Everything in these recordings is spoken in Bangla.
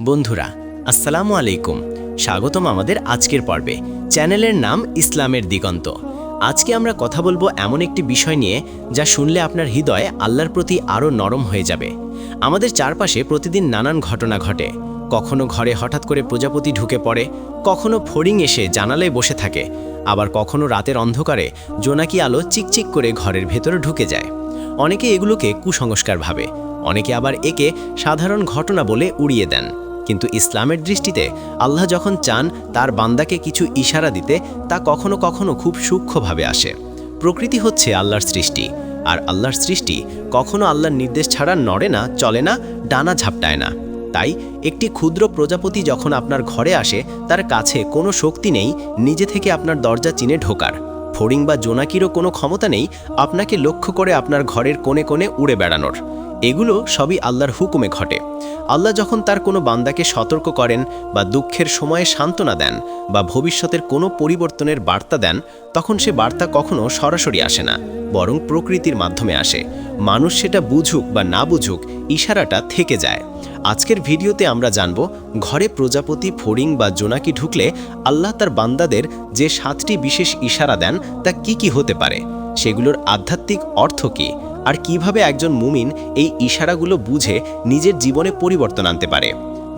বন্ধুরা, আসসালামু আলাইকুম। স্বাগতম আমাদের আজকের পর্বে। চ্যানেলের নাম ইসলামের দিগন্ত। আজকে আমরা কথা বলব এমন একটি বিষয় নিয়ে যা শুনলে আপনার হৃদয় আল্লাহর প্রতি আরও নরম হয়ে যাবে। আমাদের চারপাশে প্রতিদিন নানান ঘটনা ঘটে। কখনো ঘরে হঠাৎ করে প্রজাপতি ঢুকে পড়ে, কখনো ফড়িং এসে জানালায় বসে থাকে, আবার কখনো রাতের অন্ধকারে জোনাকি আলো চিকচিক করে ঘরের ভেতরে ঢুকে যায়। অনেকে এগুলোকে কুসংস্কার ভাবে, অনেকে আবার একে সাধারণ ঘটনা বলে উড়িয়ে দেন। কিন্তু ইসলামের দৃষ্টিতে আল্লাহ যখন চান তার বান্দাকে কিছু ইশারা দিতে, তা কখনো কখনো খুব সূক্ষ্মভাবে আসে। প্রকৃতি হচ্ছে আল্লাহর সৃষ্টি, আর আল্লাহর সৃষ্টি কখনো আল্লাহর নির্দেশ ছাড়া নড়ে না, চলে না, ডানা ঝাপটায় না। তাই একটি ক্ষুদ্র প্রজাপতি যখন আপনার ঘরে আসে, তার কাছে কোনো শক্তি নেই, নিজে থেকে আপনার দরজা চিনে ঢোকার। ফড়িং বা জোনাকিরও কোনো ক্ষমতা নেই, আপনাকে লক্ষ্য করে আপনার ঘরের কোণে কোণে উড়ে বেড়ানোর। এগুলো সবই আল্লাহর হুকুমে ঘটে। আল্লাহ যখন তার কোনো বান্দাকে সতর্ক করেন বা দুঃখের সময়ে সান্ত্বনা দেন বা ভবিষ্যতের কোনো পরিবর্তনের বার্তা দেন, তখন সে বার্তা কখনো সরাসরি আসে না, বরং প্রকৃতির মাধ্যমে আসে। মানুষ সেটা বুঝুক বা না বুঝুক, ইশারাটা থেকে যায়। আজকের ভিডিওতে আমরা জানব, ঘরে প্রজাপতি, ফড়িং বা জোনাকি ঢুকলে আল্লাহ তার বান্দাদের যে সাতটি বিশেষ ইশারা দেন, তা কি কি হতে পারে? সেগুলোর আধ্যাত্মিক অর্থ কী? আর কীভাবে একজন মুমিন এই ইশারাগুলো বুঝে নিজের জীবনে পরিবর্তন আনতে পারে।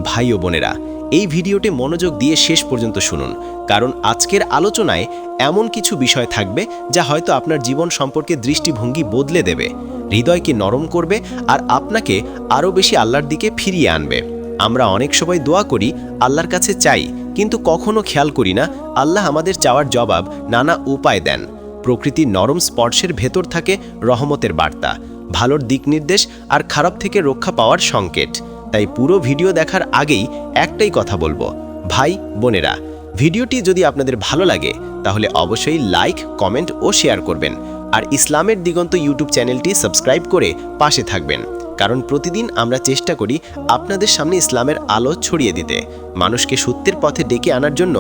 ভাই ও বোনেরা, এই ভিডিওটি মনোযোগ দিয়ে শেষ পর্যন্ত শুনুন, কারণ আজকের আলোচনায় এমন কিছু বিষয় থাকবে যা হয়তো আপনার জীবন সম্পর্কে দৃষ্টিভঙ্গি বদলে দেবে, হৃদয়কে নরম করবে আর আপনাকে আরও বেশি আল্লাহর দিকে ফিরিয়ে আনবে। আমরা অনেক সময় দোয়া করি, আল্লাহর কাছে চাই, কিন্তু কখনো খেয়াল করি না, আল্লাহ আমাদের চাওয়ার জবাব নানা উপায় দেন। প্রকৃতির নরম স্পর্শের ভেতর থাকে রহমতের বার্তা, ভালোর দিক নির্দেশ আর খারাপ থেকে রক্ষা পাওয়ার সংকেত। তাই পুরো ভিডিও দেখার আগেই একটাই কথা বলব, ভাই বোনেরা, ভিডিওটি যদি আপনাদের ভালো লাগে, তাহলে অবশ্যই লাইক, কমেন্ট ও শেয়ার করবেন। আর ইসলামের দিগন্ত ইউটিউব চ্যানেলটি সাবস্ক্রাইব করে পাশে থাকবেন, কারণ প্রতিদিন আমরা চেষ্টা করি আপনাদের সামনে ইসলামের আলো ছড়িয়ে দিতে, মানুষকে সত্যের পথে ডেকে আনার জন্য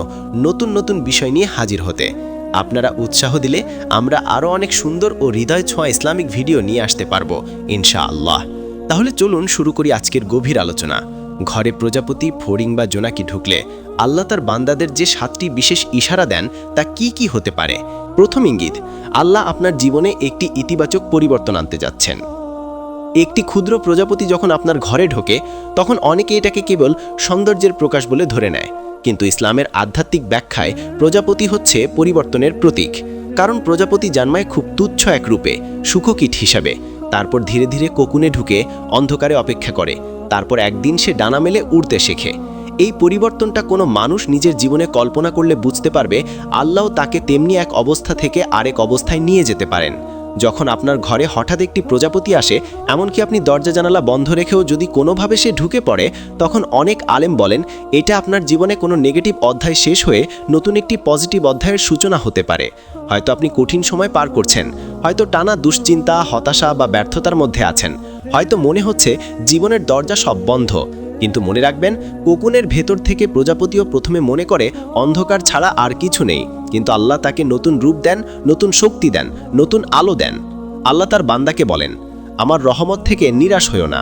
নতুন নতুন বিষয় নিয়ে হাজির হতে। আপনারা উৎসাহ দিলে আমরা আরও অনেক সুন্দর ও হৃদয় ছোঁয়া ইসলামিক ভিডিও নিয়ে আসতে পারব ইনশা আল্লাহ তাহলে চলুন শুরু করি আজকের গভীর আলোচনা। ঘরে প্রজাপতি, ফড়িং বা জোনাকি ঢুকলে আল্লাহ তার বান্দাদের যে সাতটি বিশেষ ইশারা দেন, তা কি কি হতে পারে? প্রথম ইঙ্গিত, আল্লাহ আপনার জীবনে একটি ইতিবাচক পরিবর্তন আনতে যাচ্ছেন। একটি ক্ষুদ্র প্রজাপতি যখন আপনার ঘরে ঢোকে, তখন অনেকে এটাকে কেবল সৌন্দর্যের প্রকাশ বলে ধরে নেয়। কিন্তু ইসলামের আধ্যাত্মিক ব্যাখ্যায় প্রজাপতি হচ্ছে পরিবর্তনের প্রতীক। কারণ প্রজাপতি জন্মায় খুব তুচ্ছ এক রূপে, সুখকীট হিসাবে। তারপর ধীরে ধীরে কোকুনে ঢুকে অন্ধকারে অপেক্ষা করে। তারপর একদিন সে ডানা মেলে উড়তে শেখে। এই পরিবর্তনটা কোনো মানুষ নিজের জীবনে কল্পনা করলে বুঝতে পারবে, আল্লাহ তাকে তেমনি এক অবস্থা থেকে আরেক অবস্থায় নিয়ে যেতে পারেন। যখন আপনার ঘরে হঠাৎ একটি প্রজাপতি আসে, এমনকি আপনি দরজা জানালা বন্ধ রেখেও যদি কোনোভাবে সে ঢুকে পড়ে, তখন অনেক আলেম বলেন, এটা আপনার জীবনে কোনো নেগেটিভ অধ্যায় শেষ হয়ে নতুন একটি পজিটিভ অধ্যায়ের সূচনা হতে পারে। হয়তো আপনি কঠিন সময় পার করছেন, হয়তো টানা দুশ্চিন্তা, হতাশা বা ব্যর্থতার মধ্যে আছেন। হয়তো মনে হচ্ছে জীবনের দরজা সব বন্ধ, কিন্তু মনে রাখবেন, কোকুনের ভেতর থেকে প্রজাপতিও প্রথমে মনে করে, অন্ধকার ছাড়া আর কিছু নেই। কিন্তু আল্লাহ তাকে নতুন রূপ দেন, নতুন শক্তি দেন, নতুন আলো দেন। আল্লাহ তার বান্দাকে বলেন, আমার রহমত থেকে নিরাশ হইও না।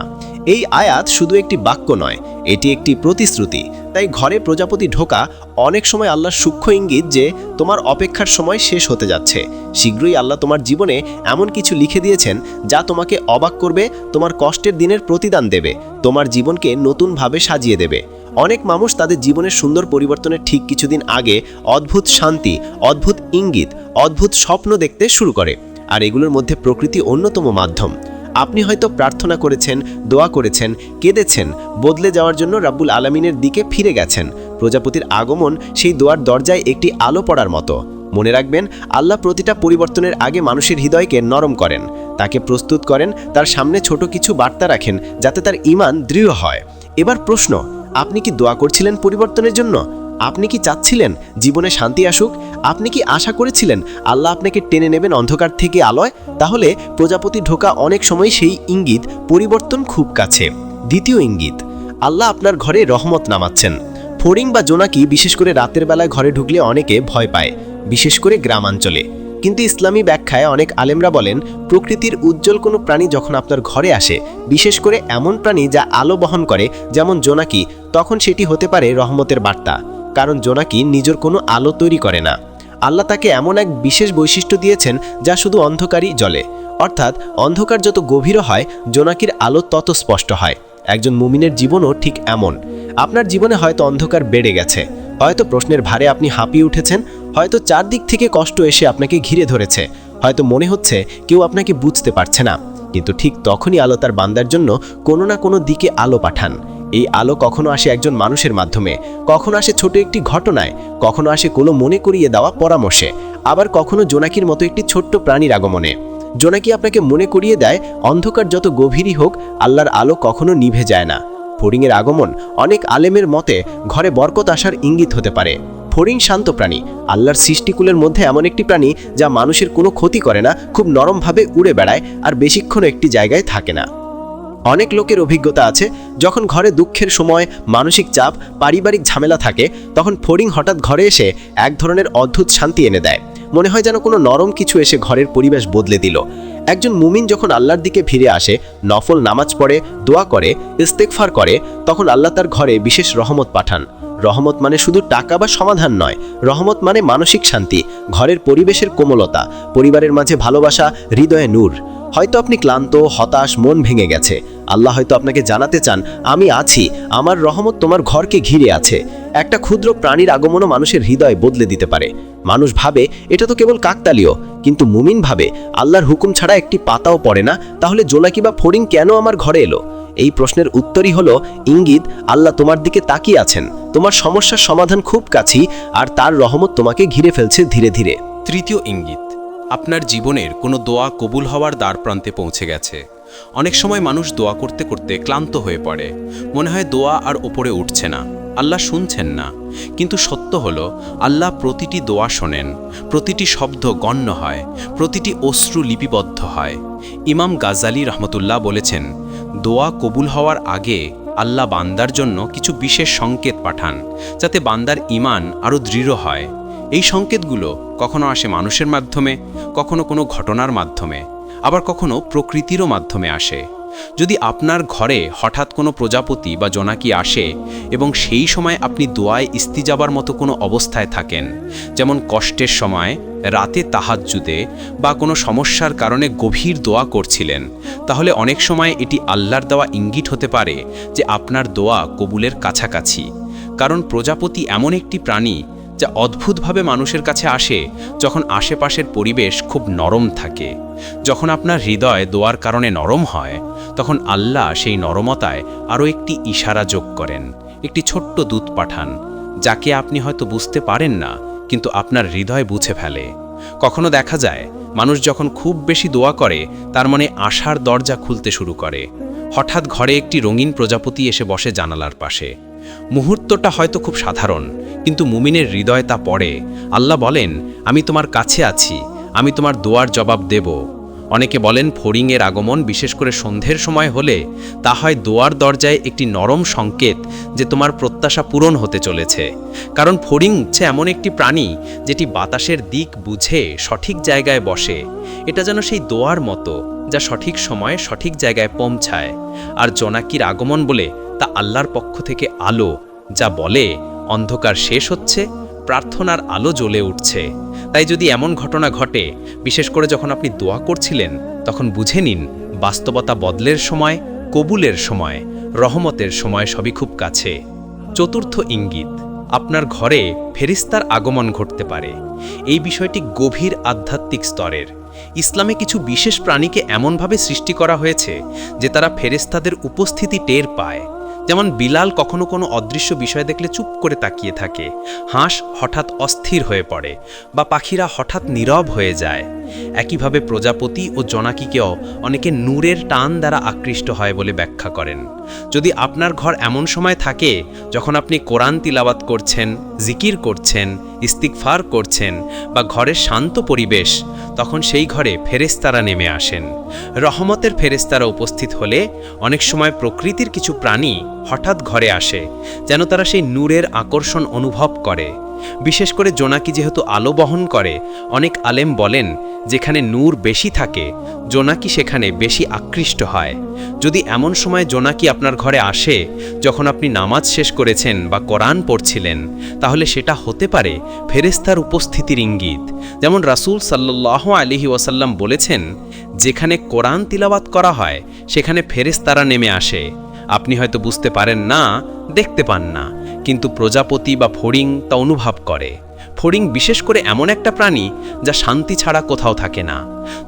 এই আয়াত শুধু একটি বাক্য নয়, এটি একটি প্রতিশ্রুতি। তাই ঘরে প্রজাপতি ঢোকা অনেক সময় আল্লাহর সূক্ষ্ম ইঙ্গিত যে তোমার অপেক্ষার সময় শেষ হতে যাচ্ছে। শীঘ্রই আল্লাহ তোমার জীবনে এমন কিছু লিখে দিয়েছেন যা তোমাকে অবাক করবে, তোমার কষ্টের দিনের প্রতিদান দেবে, তোমার জীবনকে নতুনভাবে সাজিয়ে দেবে। অনেক মানুষ তাদের জীবনের সুন্দর পরিবর্তনের ঠিক কিছুদিন আগে অদ্ভুত শান্তি, অদ্ভুত ইঙ্গিত, অদ্ভুত স্বপ্ন দেখতে শুরু করে। আর এগুলোর মধ্যে প্রকৃতি অন্যতম মাধ্যম। আপনি হয়তো প্রার্থনা করেছেন, দোয়া করেছেন, কেঁদেছেন, বদলে যাওয়ার জন্য রাব্বুল আলমিনের দিকে ফিরে গেছেন। প্রজাপতির আগমন সেই দোয়ার দরজায় একটি আলো পড়ার মতো। মনে রাখবেন, আল্লাহ প্রতিটা পরিবর্তনের আগে মানুষের হৃদয়কে নরম করেন। তাকে প্রস্তুত করেন, তার সামনে ছোট কিছু বার্তা রাখেন, যাতে তার ইমান দৃঢ় হয়। এবার প্রশ্ন আপনি কি দোয়া করছিলেন পরিবর্তনের জন্য? আপনি কি চাচ্ছিলেন জীবনে শান্তি আসুক? আপনি কি আশা করেছিলেন আল্লাহ আপনাকে টেনে নেবেন অন্ধকার থেকে আলোয়? তাহলে প্রজাপতি ঢোকা অনেক সময় সেই ইঙ্গিত, পরিবর্তন খুব কাছে। দ্বিতীয় ইঙ্গিত, আল্লাহ আপনার ঘরে রহমত নামাচ্ছেন। ফড়িং বা জোনাকি বিশেষ করে রাতের বেলায় ঘরে ঢুকলে অনেকে ভয় পায়, বিশেষ করে গ্রামাঞ্চলে। কিন্তু ইসলামী ব্যাখ্যায় অনেক আলেমরা বলেন, প্রকৃতির উজ্জ্বল কোনো প্রাণী যখন আপনার ঘরে আসে, বিশেষ করে এমন প্রাণী যা আলো বহন করে, যেমন জোনাকি, তখন সেটি হতে পারে রহমতের বার্তা, কারণ জোনাকি নিজের কোনো আলো তৈরি করে না। আল্লাহ তাকে এমন এক বিশেষ বৈশিষ্ট্য দিয়েছেন যা শুধু অন্ধকারই জ্বলে। অর্থাৎ অন্ধকার যত গভীর হয়, জোনাকির আলো তত স্পষ্ট হয়। একজন মুমিনের জীবনও ঠিক এমন। আপনার জীবনে হয়তো অন্ধকার বেড়ে গেছে। হয়তো প্রশ্নের ভারে আপনি হাঁপিয়ে উঠেছেন হয়তো চারদিক থেকে কষ্ট এসে আপনাকে ঘিরে ধরেছে। হয়তো মনে হচ্ছে কেউ আপনাকে বুঝতে পারছে না। কিন্তু ঠিক তখনই আলো তার বান্দার জন্য কোনো না কোনো দিকে আলো পাঠান। এই আলো কখনো আসে একজন মানুষের মাধ্যমে, কখনো আসে ছোট একটি ঘটনায়, কখনো আসে কোনো মনে করিয়ে দেওয়া পরামর্শে, আবার কখনো জোনাকির মতো একটি ছোট্ট প্রাণীর আগমনে। জোনাকি আপনাকে মনে করিয়ে দেয়, অন্ধকার যত গভীরই হোক, আল্লাহর আলো কখনো নিভে যায় না। ফড়িংয়ের আগমন অনেক আলেমের মতে ঘরে বরকত আসার ইঙ্গিত হতে পারে। ফড়িং শান্ত প্রাণী। আল্লাহর সৃষ্টিকুলের মধ্যে এমন একটি প্রাণী যা মানুষের কোনো ক্ষতি করে না, খুব নরমভাবে উড়ে বেড়ায় আর বেশিক্ষণ একটি জায়গায় থাকে না। অনেক লোকের অভিজ্ঞতা আছে, যখন ঘরে দুঃখের সময় মানসিক চাপ, পারিবারিক ঝামেলা থাকে, তখন ফড়িং হঠাৎ ঘরে এসে এক ধরনের অদ্ভুত শান্তি এনে দেয়। মনে হয় যেন কোনো নরম কিছু এসে ঘরের পরিবেশ বদলে দিল। একজন মুমিন যখন আল্লাহর দিকে ফিরে আসে, নফল নামাজ পড়ে, দোয়া করে ইস্তেকফার করে, তখন আল্লাহ তার ঘরে বিশেষ রহমত পাঠান। রহমত মানে শুধু টাকা বা সমাধান নয়, রহমত মানে মানসিক শান্তি, ঘরের পরিবেশের কোমলতা, পরিবারের মাঝে ভালোবাসা, হৃদয়ে নূর। হয়তো আপনি ক্লান্ত, হতাশ, মন ভেঙে গেছে। আল্লাহ হয়তো আপনাকে জানাতে চান, আমি আছি, আমার রহমত তোমার ঘরকে ঘিরে আছে। একটা ক্ষুদ্র প্রাণীর আগমনও মানুষের হৃদয় বদলে দিতে পারে। মানুষ ভাবে, এটা তো কেবল কাকতালীয়। কিন্তু মুমিন ভাবে, আল্লাহর হুকুম ছাড়া একটি পাতাও পড়ে না, তাহলে জোলাকি বা ফড়িং কেন আমার ঘরে এলো? এই প্রশ্নের উত্তরই হলো, ইঙ্গিত, আল্লাহ তোমার দিকে তাকিয়ে আছেন। তোমার সমস্যার সমাধান খুব কাছেই, আর তার রহমত তোমাকে ঘিরে ফেলছে ধীরে ধীরে। তৃতীয় ইঙ্গিত, আপনার জীবনের কোনো দোয়া কবুল হওয়ার দ্বার প্রান্তে পৌঁছে গেছে। অনেক সময় মানুষ দোয়া করতে করতে ক্লান্ত হয়ে পড়ে। মনে হয় দোয়া আর ওপরে উঠছে না। আল্লাহ শুনছেন না। কিন্তু সত্য হল, আল্লাহ প্রতিটি দোয়া শোনেন, প্রতিটি শব্দ গণ্য হয়, প্রতিটি অশ্রু লিপিবদ্ধ হয়। ইমাম গাজালি রহমতুল্লাহ বলেছেন, দোয়া কবুল হওয়ার আগে আল্লাহ বান্দার জন্য কিছু বিশেষ সংকেত পাঠান, যাতে বান্দার ইমান আরও দৃঢ় হয়। এই সংকেতগুলো কখনো আসে মানুষের মাধ্যমে, কখনো কোনো ঘটনার মাধ্যমে, আবার কখনো প্রকৃতিরও মাধ্যমে আসে। যদি আপনার ঘরে হঠাৎ কোনো প্রজাপতি বা জোনাকি আসে এবং সেই সময় আপনি দোয়ায় ইস্তিজাবার মতো কোনো অবস্থায় থাকেন, যেমন কষ্টের সময়, রাতে তাহাজ্জুদে বা কোনো সমস্যার কারণে গভীর দোয়া করছিলেন, তাহলে অনেক সময় এটি আল্লাহর দেওয়া ইঙ্গিত হতে পারে যে আপনার দোয়া কবুলের কাছাকাছি। কারণ প্রজাপতি এমন একটি প্রাণী যা অদ্ভুতভাবে মানুষের কাছে আসে যখন আশেপাশের পরিবেশ খুব নরম থাকে। যখন আপনার হৃদয় দোয়ার কারণে নরম হয়, তখন আল্লাহ সেই নরমতায় আরও একটি ইশারা যোগ করেন, একটি ছোট্ট দূত পাঠান, যাকে আপনি হয়তো বুঝতে পারেন না, কিন্তু আপনার হৃদয় বুঝে ফেলে। কখনো দেখা যায়, মানুষ যখন খুব বেশি দোয়া করে, তার মনে আশার দরজা খুলতে শুরু করে। হঠাৎ ঘরে একটি রঙিন প্রজাপতি এসে বসে জানালার পাশে। মুহূর্তটা হয়তো খুব সাধারণ কিন্তু মুমিনের হৃদয় তা পড়ে। আল্লাহ বলেন, আমি তোমার কাছে আছি, আমি তোমার দোয়ার জবাব দেব। অনেকে বলেন, ফড়িংয়ের আগমন বিশেষ করে সন্ধ্যের সময় হলে তা হয় দোয়ার দরজায় একটি নরম সংকেত যে তোমার প্রত্যাশা পূরণ হতে চলেছে। কারণ ফড়িং হচ্ছে এমন একটি প্রাণী যেটি বাতাসের দিক বুঝে সঠিক জায়গায় বসে। এটা যেন সেই দোয়ার মতো যা সঠিক সময়ে সঠিক জায়গায় পৌঁছায়। আর জোনাকির আগমন বলে তা আল্লাহর পক্ষ থেকে আলো, যা বলে অন্ধকার শেষ হচ্ছে, প্রার্থনার আলো জ্বলে উঠছে। তাই যদি এমন ঘটনা ঘটে, বিশেষ করে যখন আপনি দোয়া করছিলেন, তখন বুঝে নিন, বাস্তবতা বদলের সময়, কবুলের সময়, রহমতের সময় সবই খুব কাছে। চতুর্থ ইঙ্গিত, আপনার ঘরে ফেরিস্তার আগমন ঘটতে পারে। এই বিষয়টি গভীর আধ্যাত্মিক স্তরের। ইসলামে কিছু বিশেষ প্রাণীকে এমনভাবে সৃষ্টি করা হয়েছে, যে তারা ফেরেস্তাদের উপস্থিতি টের পায়। যেমন বিলাল কখনো কোনো অদৃশ্য বিষয় দেখলে চুপ করে তাকিয়ে থাকে। হাঁস হঠাৎ অস্থির হয়ে পড়ে বা পাখিরা হঠাৎ নীরব হয়ে যায়। একইভাবে প্রজাপতি ও জনাকিকেও অনেকে নূরের টান দ্বারা আকৃষ্ট হয় বলে ব্যাখ্যা করেন। যদি আপনার ঘর এমন সময় থাকে যখন আপনি কোরআন তিলাবাত করছেন, জিকির করছেন ইস্তিকফার করছেন বা ঘরের শান্ত পরিবেশ, তখন সেই ঘরে ফেরেস্তারা নেমে আসেন। রহমতের ফেরেস্তারা উপস্থিত হলে অনেক সময় প্রকৃতির কিছু প্রাণী হঠাৎ ঘরে আসে, যেন তারা সেই নূরের আকর্ষণ অনুভব করে। বিশেষ করে জোনাকি যেহেতু আলো বহন করে, অনেক আলেম বলেন, যেখানে নূর বেশি থাকে, জোনাকি সেখানে বেশি আকৃষ্ট হয়। যদি এমন সময় জোনাকি আপনার ঘরে আসে, যখন আপনি নামাজ শেষ করেছেন বা কোরআন পড়ছিলেন, তাহলে সেটা হতে পারে ফেরেস্তার উপস্থিতির ইঙ্গিত। যেমন রাসূল সাল্লাহ আলিহি ওয়াসাল্লাম বলেছেন, যেখানে কোরআন তিলাবাত করা হয়, সেখানে ফেরেস্তারা নেমে আসে। আপনি হয়তো বুঝতে পারেন না, দেখতে পান না। কিন্তু প্রজাপতি বা ফড়িং তা অনুভব করে। ফড়িং বিশেষ করে এমন একটা প্রাণী যা শান্তি ছাড়া কোথাও থাকে না।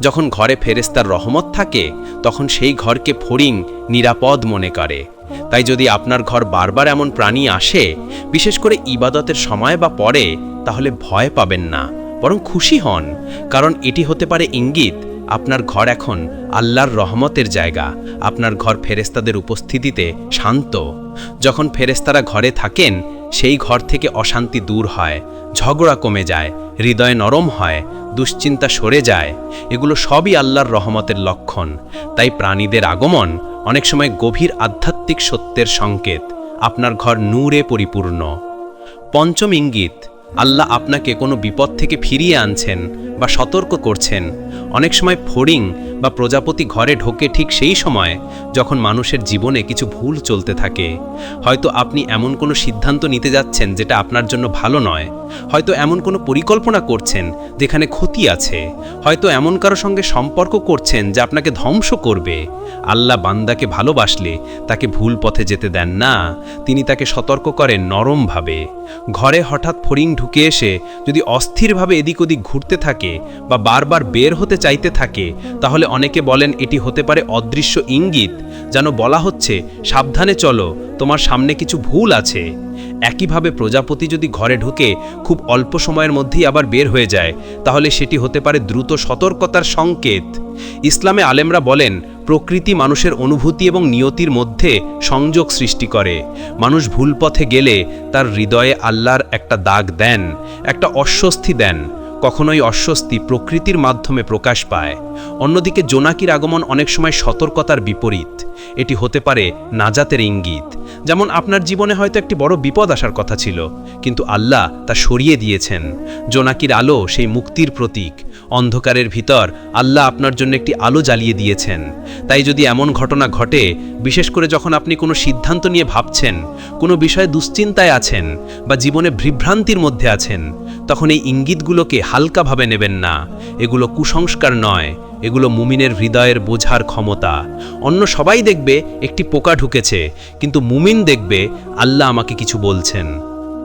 যখন ঘরে ফেরেস্তার রহমত থাকে, তখন সেই ঘরকে ফড়িং নিরাপদ মনে করে। তাই যদি আপনার ঘর বারবার এমন প্রাণী আসে, বিশেষ করে ইবাদতের সময় বা পরে, তাহলে ভয় পাবেন না, বরং খুশি হন, কারণ এটি হতে পারে ইঙ্গিত আপনার ঘর এখন আল্লাহর রহমতের জায়গা। আপনার ঘর ফেরেস্তাদের উপস্থিতিতে শান্ত। যখন ফেরেস্তারা ঘরে থাকেন, সেই ঘর থেকে অশান্তি দূর হয়, ঝগড়া কমে যায়, হৃদয় নরম হয়, দুশ্চিন্তা সরে যায়। এগুলো সবই আল্লাহর রহমতের লক্ষণ। তাই প্রাণীদের আগমন অনেক সময় গভীর আধ্যাত্মিক সত্যের সংকেত। আপনার ঘর নূরে পরিপূর্ণ। পঞ্চম ইঙ্গিত, আল্লাহ আপনাকে কোনো বিপদ থেকে ফিরিয়ে আনছেন বা সতর্ক করছেন। অনেক সময় ফড়িং বা প্রজাপতি ঘরে ঢোকে ঠিক সেই সময় যখন মানুষের জীবনে কিছু ভুল চলতে থাকে। হয়তো আপনি এমন কোনো সিদ্ধান্ত নিতে যাচ্ছেন যেটা আপনার জন্য ভালো নয়। হয়তো এমন কোনো পরিকল্পনা করছেন যেখানে ক্ষতি আছে। হয়তো এমন কারও সঙ্গে সম্পর্ক করছেন যা আপনাকে ধ্বংস করবে। আল্লাহ বান্দাকে ভালোবাসলে তাকে ভুল পথে যেতে দেন না। তিনি তাকে সতর্ক করেন নরমভাবে। ঘরে হঠাৎ ফড়িং ঢুকে এসে যদি অস্থিরভাবে এদিক ওদিক ঘুরতে থাকে বা বারবার বের হতে চাইতে থাকে, তাহলে অনেকে বলেন এটি হতে পারে অদৃশ্য ইঙ্গিত, যেন বলা হচ্ছে, সাবধানে চলো, তোমার সামনে কিছু ভুল আছে। একইভাবে প্রজাপতি যদি ঘরে ঢুকে খুব অল্প সময়ের মধ্যেই আবার বের হয়ে যায়, তাহলে সেটি হতে পারে দ্রুত সতর্কতার সংকেত। ইসলামে আলেমরা বলেন, প্রকৃতি মানুষের অনুভূতি এবং নিয়তির মধ্যে সংযোগ সৃষ্টি করে। মানুষ ভুল পথে গেলে তার হৃদয়ে আল্লাহর একটা দাগ দেন, একটা অস্বস্তি দেন। কখনোই অস্বস্তি প্রকৃতির মাধ্যমে প্রকাশ পায়। অন্যদিকে জোনাকির আগমন অনেক সময় সতর্কতার বিপরীত। এটি হতে পারে নাজাতের ইঙ্গিত। যেমন আপনার জীবনে হয়তো একটি বড় বিপদ আসার কথা ছিল, কিন্তু আল্লাহ তা সরিয়ে দিয়েছেন। জোনাকির আলো সেই মুক্তির প্রতীক। অন্ধকারের ভিতর আল্লাহ আপনার জন্য একটি আলো জ্বালিয়ে দিয়েছেন। তাই যদি এমন ঘটনা ঘটে, বিশেষ করে যখন আপনি কোনো সিদ্ধান্ত নিয়ে ভাবছেন, কোনো বিষয়ে দুশ্চিন্তায় আছেন বা জীবনে বিভ্রান্তির মধ্যে আছেন, তখন এই ইঙ্গিতগুলোকে হালকাভাবে নেবেন না। এগুলো কুসংস্কার নয়। এগুলো মুমিনের হৃদয়ের বোঝার ক্ষমতা। অন্য সবাই দেখবে একটি পোকা ঢুকেছে, কিন্তু মুমিন দেখবে আল্লাহ আমাকে কিছু বলছেন।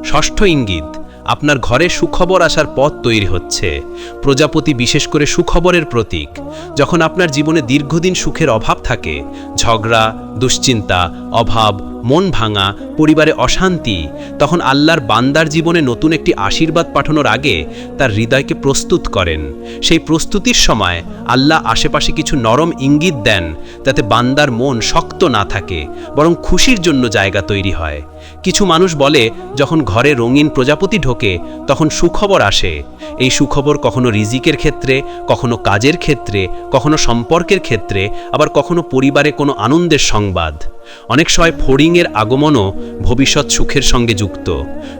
ষষ্ঠ ইঙ্গিত, আপনার ঘরে সুখবর আসার পথ তৈরি হচ্ছে। প্রজাপতি বিশেষ করে সুখবরের প্রতীক। যখন আপনার জীবনে দীর্ঘদিন সুখের অভাব থাকে, ঝগড়া, দুশ্চিন্তা, অভাব মন ভাঙা, পরিবারে অশান্তি, তখন আল্লাহর বান্দার জীবনে নতুন একটি আশীর্বাদ পাঠানোর আগে তার হৃদয়কে প্রস্তুত করেন। সেই প্রস্তুতির সময় আল্লাহ আশেপাশে কিছু নরম ইঙ্গিত দেন যাতে বান্দার মন শক্ত না থাকে, বরং খুশির জন্য জায়গা তৈরি হয়। কিছু মানুষ বলে, যখন ঘরে রঙিন প্রজাপতি ঢোকে, তখন সুখবর আসে এই সুখবর কখনো রিজিকের ক্ষেত্রে, কখনো কাজের ক্ষেত্রে, কখনো সম্পর্কের ক্ষেত্রে, আবার কখনো পরিবারে কোনো আনন্দের সংবাদ। অনেক সময় ফড়িংয়ের আগমনও ভবিষ্যৎ সুখের সঙ্গে যুক্ত,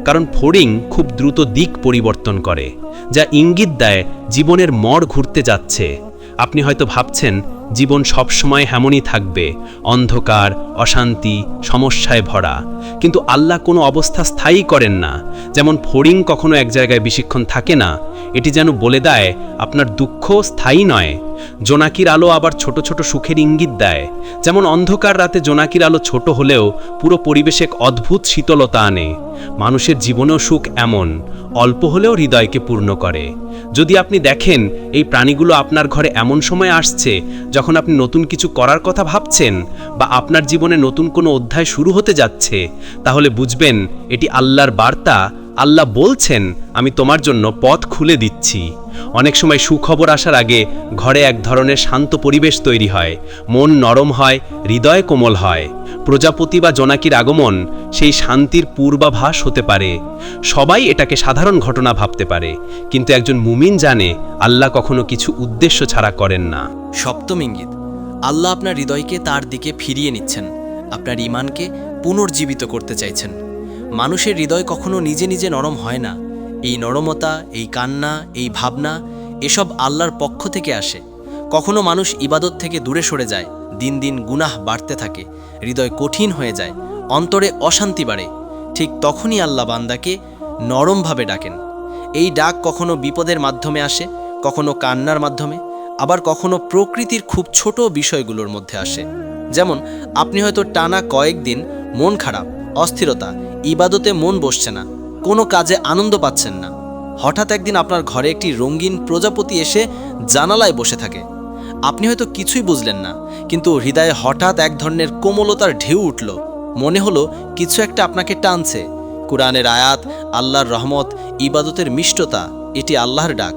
কারণ ফড়িং খুব দ্রুত দিক পরিবর্তন করে, যা ইঙ্গিত দেয় জীবনের মর ঘুরতে যাচ্ছে। আপনি হয়তো ভাবছেন জীবন সবসময় হেমনই থাকবে, অন্ধকার, অশান্তি, সমস্যায় ভরা। কিন্তু আল্লাহ কোনো অবস্থা স্থায়ী করেন না। যেমন ফড়িং কখনো এক জায়গায় বেশিক্ষণ থাকে না, এটি যেন বলে দেয়, আপনার দুঃখ স্থায়ী নয়। জোনাকির আলো আবার ছোট ছোট সুখের ইঙ্গিত দেয়। যেমন অন্ধকার রাতে জোনাকির আলো ছোট হলেও পুরো পরিবেশে এক অদ্ভুত শীতলতা আনে। মানুষের জীবনেও সুখ এমন, অল্প হলেও হৃদয়কে পূর্ণ করে। যদি আপনি দেখেন এই প্রাণীগুলো আপনার ঘরে এমন সময় আসছে যখন আপনি নতুন কিছু করার কথা ভাবছেন বা আপনার জীবনে নতুন কোনো অধ্যায় শুরু হতে যাচ্ছে, তাহলে বুঝবেন এটি আল্লাহর বার্তা আল্লাহ বলছেন, আমি তোমার জন্য পথ খুলে দিচ্ছি। অনেক সময় সুখবর আসার আগে ঘরে এক ধরনের শান্ত পরিবেশ তৈরি হয়। মন নরম হয়, হৃদয় কোমল হয়। প্রজাপতি বা জোনাকির আগমন সেই শান্তির পূর্বাভাস হতে পারে। সবাই এটাকে সাধারণ ঘটনা ভাবতে পারে। কিন্তু একজন মুমিন জানে, আল্লাহ কখনো কিছু উদ্দেশ্য ছাড়া করেন না। সপ্তম ইঙ্গিত, আল্লাহ আপনার হৃদয়কে তার দিকে ফিরিয়ে নিচ্ছেন। আপনার ইমানকে পুনর্জীবিত করতে চাইছেন। মানুষের হৃদয় কখনো নিজে নিজে নরম হয় না। এই নরমতা, এই কান্না, এই ভাবনা, এসব আল্লাহর পক্ষ থেকে আসে। কখনো মানুষ ইবাদত থেকে দূরে সরে যায়, দিন দিন গুনাহ বাড়তে থাকে, হৃদয় কঠিন হয়ে যায়, অন্তরে অশান্তি বাড়ে। ঠিক তখনই আল্লাহ বান্দাকে নরমভাবে ডাকেন। এই ডাক কখনো বিপদের মাধ্যমে আসে, কখনো কান্নার মাধ্যমে, আবার কখনো প্রকৃতির খুব ছোট বিষয়গুলোর মধ্যে আসে। যেমন, আপনি হয়তো টানা কয়েকদিন মন খারাপ, অস্থিরতা ইবাদতে মন বসছে না, কোনো কাজে আনন্দ পাচ্ছেন না। হঠাৎ একদিন আপনার ঘরে একটি রঙিন প্রজাপতি এসে জানালায় বসে থাকে। আপনি হয়তো কিছুই বুঝলেন না, কিন্তু হৃদয়ে হঠাৎ এক ধরনের কোমলতার ঢেউ উঠল। মনে হলো কিছু একটা আপনাকে টানছে। কোরআনের আয়াত, আল্লাহর রহমত, ইবাদতের মিষ্টতা, এটি আল্লাহর ডাক।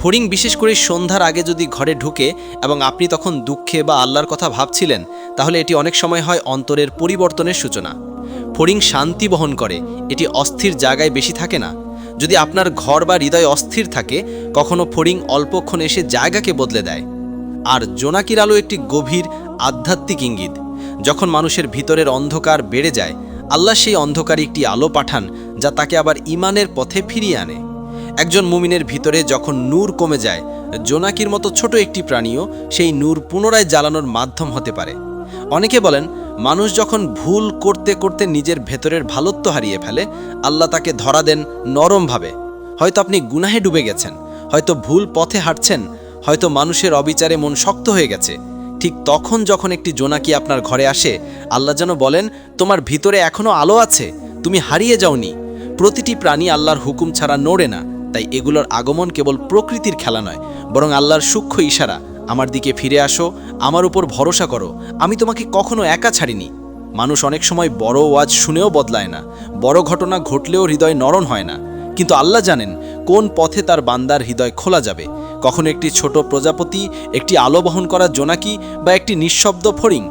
ফড়িং বিশেষ করে সন্ধ্যার আগে যদি ঘরে ঢুকে এবং আপনি তখন দুঃখে বা আল্লাহর কথা ভাবছিলেন, তাহলে এটি অনেক সময় হয় অন্তরের পরিবর্তনের সূচনা। ফড়িং শান্তি বহন করে, এটি অস্থির জায়গায় বেশি থাকে না। যদি আপনার ঘর বা হৃদয় অস্থির থাকে, কখনো ফড়িং অল্পক্ষণ এসে জায়গাকে বদলে দেয়। আর জোনাকির আলো একটি গভীর, আধ্যাত্মিক ইঙ্গিত। যখন মানুষের ভিতরের অন্ধকার বেড়ে যায়, আল্লাহ সেই অন্ধকারে একটি আলো পাঠান, যা তাকে আবার ইমানের পথে ফিরিয়ে আনে। একজন মুমিনের ভিতরে যখন নূর কমে যায়, জোনাকির মতো ছোট একটি প্রাণীও সেই নূর পুনরায় জ্বালানোর মাধ্যম হতে পারে। অনেকে বলেন, মানুষ যখন ভুল করতে করতে নিজের ভেতরের ভালোত্ব হারিয়ে ফেলে, আল্লাহ তাকে ধরা দেন নরমভাবে। হয়তো আপনি গুনাহে ডুবে গেছেন, হয়তো ভুল পথে হাঁটছেন, হয়তো মানুষের অবিচারে মন শক্ত হয়ে গেছে। ঠিক তখন যখন একটি জোনাকি আপনার ঘরে আসে, আল্লাহ যেন বলেন, তোমার ভিতরে এখনও আলো আছে, তুমি হারিয়ে যাওনি। প্রতিটি প্রাণী আল্লাহর হুকুম ছাড়া নড়ে না। তাই এগুলোর আগমন কেবল প্রকৃতির খেলা নয়, বরং আল্লাহর সূক্ষ্ম ইশারা। আমার দিকে ফিরে আসো, আমার উপর ভরসা করো, আমি তোমাকে কখনো একা ছাড়িনি। মানুষ অনেক সময় বড় ওয়াজ শুনেও বদলায় না, বড় ঘটনা ঘটলেও হৃদয় নরম হয় না। কিন্তু আল্লাহ জানেন কোন পথে তার বান্দার হৃদয় খোলা যাবে। কখনো একটি ছোট প্রজাপতি, একটি আলো বহন করা জোনাকি বা একটি নিঃশব্দ ফড়িং,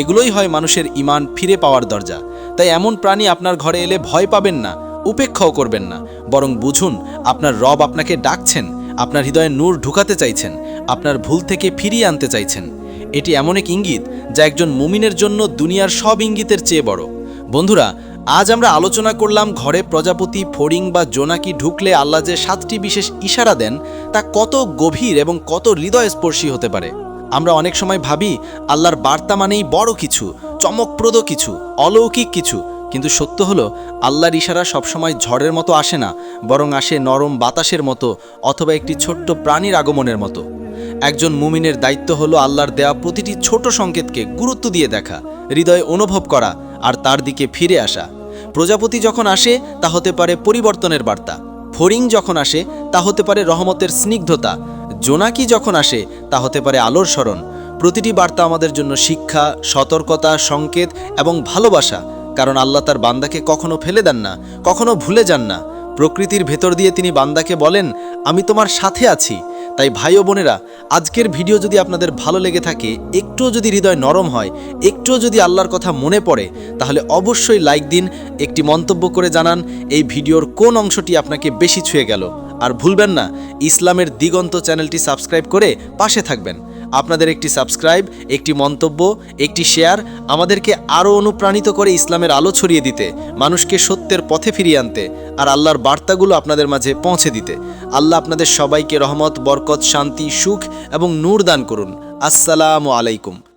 এগুলোই হয় মানুষের ইমান ফিরে পাওয়ার দরজা। তাই এমন প্রাণী আপনার ঘরে এলে ভয় পাবেন না, উপেক্ষাও করবেন না। বরং বুঝুন, আপনার রব আপনাকে ডাকছেন, আপনার হৃদয়ে নূর ঢুকাতে চাইছেন। আপনার ভুল থেকে ফিরিয়ে আনতে চাইছেন। এটি এমন এক ইঙ্গিত যা একজন মুমিনের জন্য দুনিয়ার সব ইঙ্গিতের চেয়ে বড়। বন্ধুরা, আজ আমরা আলোচনা করলাম ঘরে প্রজাপতি, ফড়িং বা জোনাকি ঢুকলে আল্লাহ যে সাতটি বিশেষ ইশারা দেন, তা কত গভীর এবং কত হৃদয়স্পর্শী হতে পারে। আমরা অনেক সময় ভাবি, আল্লাহর বার্তা মানেই বড় কিছু, চমকপ্রদ কিছু, অলৌকিক কিছু। কিন্তু সত্য হলো, আল্লাহর ইশারা সবসময় ঝড়ের মতো আসে না, বরং আসে নরম বাতাসের মতো অথবা একটি ছোট্ট প্রাণীর আগমনের মতো। একজন মুমিনের দায়িত্ব হলো আল্লাহর দেওয়া প্রতিটি ছোট সংকেতকে গুরুত্ব দিয়ে দেখা, হৃদয়ে অনুভব করা আর তার দিকে ফিরে আসা। প্রজাপতি যখন আসে, তা হতে পারে পরিবর্তনের বার্তা। ফড়িং যখন আসে, তা হতে পারে রহমতের স্নিগ্ধতা। জোনাকি যখন আসে, তা হতে পারে আলোর স্মরণ। প্রতিটি বার্তা আমাদের জন্য শিক্ষা, সতর্কতা, সংকেত এবং ভালোবাসা। কারণ আল্লাহ তার বান্দাকে কখনো ফেলে দেন না, কখনো ভুলে যান না। প্রকৃতির ভেতর দিয়ে তিনি বান্দাকে বলেন, আমি তোমার সাথে আছি। তাই ভাই ও বোনেরা, আজকের ভিডিও যদি আপনাদের ভালো লেগে থাকে, একটুও যদি হৃদয় নরম হয়, একটুও যদি আল্লাহর কথা মনে পড়ে, তাহলে অবশ্যই লাইক দিন, একটি মন্তব্য করে জানান, এই ভিডিওর কোন অংশটি আপনাকে বেশি ছুঁয়ে গেল। আর ভুলবেন না, ইসলামের দিগন্ত চ্যানেলটি সাবস্ক্রাইব করে পাশে থাকবেন। আপনাদের একটি সাবস্ক্রাইব, একটি মন্তব্য, একটি শেয়ার আমাদেরকে আরও অনুপ্রাণিত করে ইসলামের আলো ছড়িয়ে দিতে, মানুষকে সত্যের পথে ফিরিয়ে আনতে আর আল্লাহর বার্তাগুলো আপনাদের মাঝে পৌঁছে দিতে। আল্লাহ আপনাদের সবাইকে রহমত, বরকত, শান্তি, সুখ এবং নূর দান করুন। আসসালামু আলাইকুম।